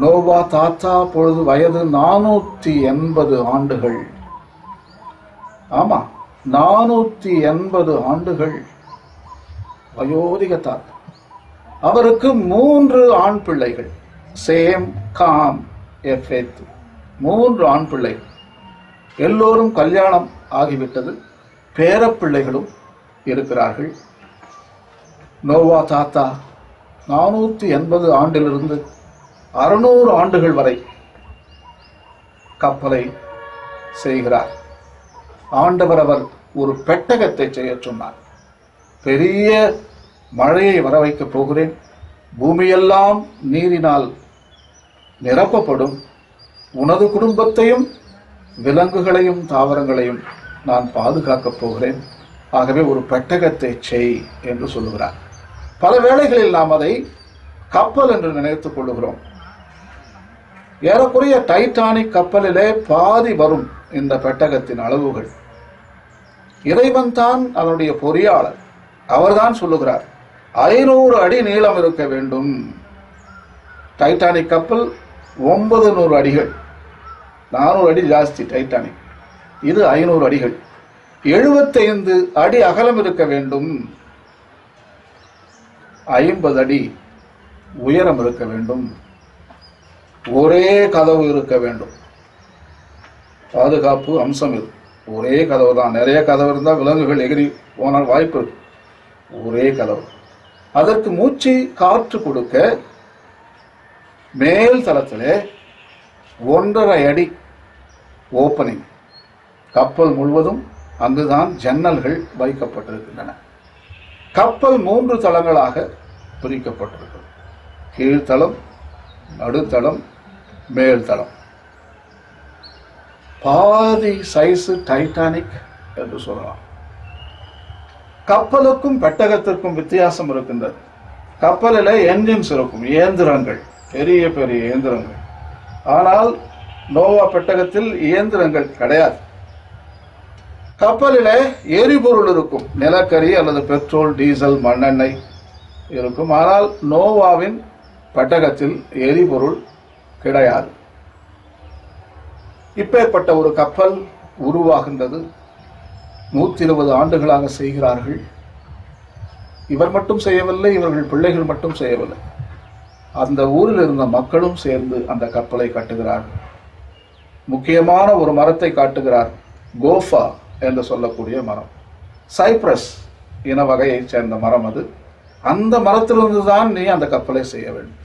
நோவா தாத்தா பொழுது வயது நானூத்தி எண்பது ஆண்டுகள். ஆமா நானூத்தி எண்பது ஆண்டுகள். வயோதிக தாத்தா. அவருக்கு மூன்று ஆண் பிள்ளைகள். சேம் காம் எஃபேத் மூன்று ஆண் பிள்ளைகள். எல்லோரும் கல்யாணம் ஆகிவிட்டது. பேரப்பிள்ளைகளும் இருக்கிறார்கள். நோவா தாத்தா நானூற்றி எண்பது ஆண்டிலிருந்து அறுநூறு ஆண்டுகள் வரை கப்பலை செய்கிறார். ஆண்டவர் அவர் ஒரு பெட்டகத்தை செய்யச் சொன்னார் பெரிய மழையை வர வைக்கப் போகிறேன். பூமியெல்லாம் நீரினால் நிரப்பப்படும். உனது குடும்பத்தையும் விலங்குகளையும் தாவரங்களையும் நான் பாதுகாக்கப் போகிறேன். ஆகவே ஒரு பெட்டகத்தை செய் என்று சொல்லுகிறார். பல வேளைகளில் நாம் அதை கப்பல் என்று நினைத்துக் கொள்ளுகிறோம். ஏறக்குறைய டைட்டானிக் கப்பலிலே பாதி வரும் இந்த பெட்டகத்தின் அளவுகள். இறைவன் தான் அதனுடைய பொறியாளர். அவர்தான் சொல்லுகிறார் ஐநூறு அடி நீளம் இருக்க வேண்டும். டைட்டானிக் கப்பல் ஒன்பது நூறு அடிகள். நானூறு அடி ஜாஸ்தி டைட்டானிக். இது ஐநூறு அடிகள். எழுபத்தைந்து அடி அகலம் இருக்க வேண்டும். ஐம்பது அடி உயரம் இருக்க வேண்டும். ஒரே கதவு இருக்க வேண்டும். பாதுகாப்பு அம்சம் இது. ஒரே கதவு தான். நிறைய கதவு இருந்தால் விலங்குகள் எகிரி போனால் வாய்ப்பு இருக்கு. ஒரே கதவு. அதற்கு மூச்சு காற்று கொடுக்க மேல் தளத்திலே ஒன்றரை அடி ஓப்பனிங் கப்பல் முழுவதும் அங்குதான் ஜன்னல்கள் வைக்கப்பட்டிருக்கின்றன. கப்பல் மூன்று தளங்களாக பிரிக்கப்பட்டிருக்கிறது. கீழ்த்தளம் நடுத்தளம் மேல்தளம். பாதி சைஸு டைட்டானிக் என்று சொல்லலாம். கப்பலுக்கும் பெட்டகத்திற்கும் வித்தியாசம் இருக்கின்றது. கப்பலில் என்ஜின்ஸ் இருக்கும் இயந்திரங்கள் பெரிய பெரிய இயந்திரங்கள். ஆனால் நோவா பெட்டகத்தில் இயந்திரங்கள் கிடையாது. கப்பலில் எரிபொருள் இருக்கும் நிலக்கரி அல்லது பெட்ரோல் டீசல் மண்ணெண்ணெய் இருக்கும். ஆனால் நோவாவின் பெட்டகத்தில் எரிபொருள் கிடையாது. இப்பேற்பட்ட ஒரு கப்பல் உருவாகின்றது. நூற்றி இருபது ஆண்டுகளாக செய்கிறார்கள். இவர் மட்டும் செய்யவில்லை இவர்கள் பிள்ளைகள் மட்டும் செய்யவில்லை. அந்த ஊரில் இருந்த மக்களும் சேர்ந்து அந்த கப்பலை கட்டுகிறார்கள். முக்கியமான ஒரு மரத்தை காட்டுகிறார். கோஃபா என்று சொல்லக்கூடிய மரம். சைப்ரஸ் இன வகையைச் சேர்ந்த மரம் அது. அந்த மரத்திலிருந்து தான் நீ அந்த கப்பலை செய்ய வேண்டும்.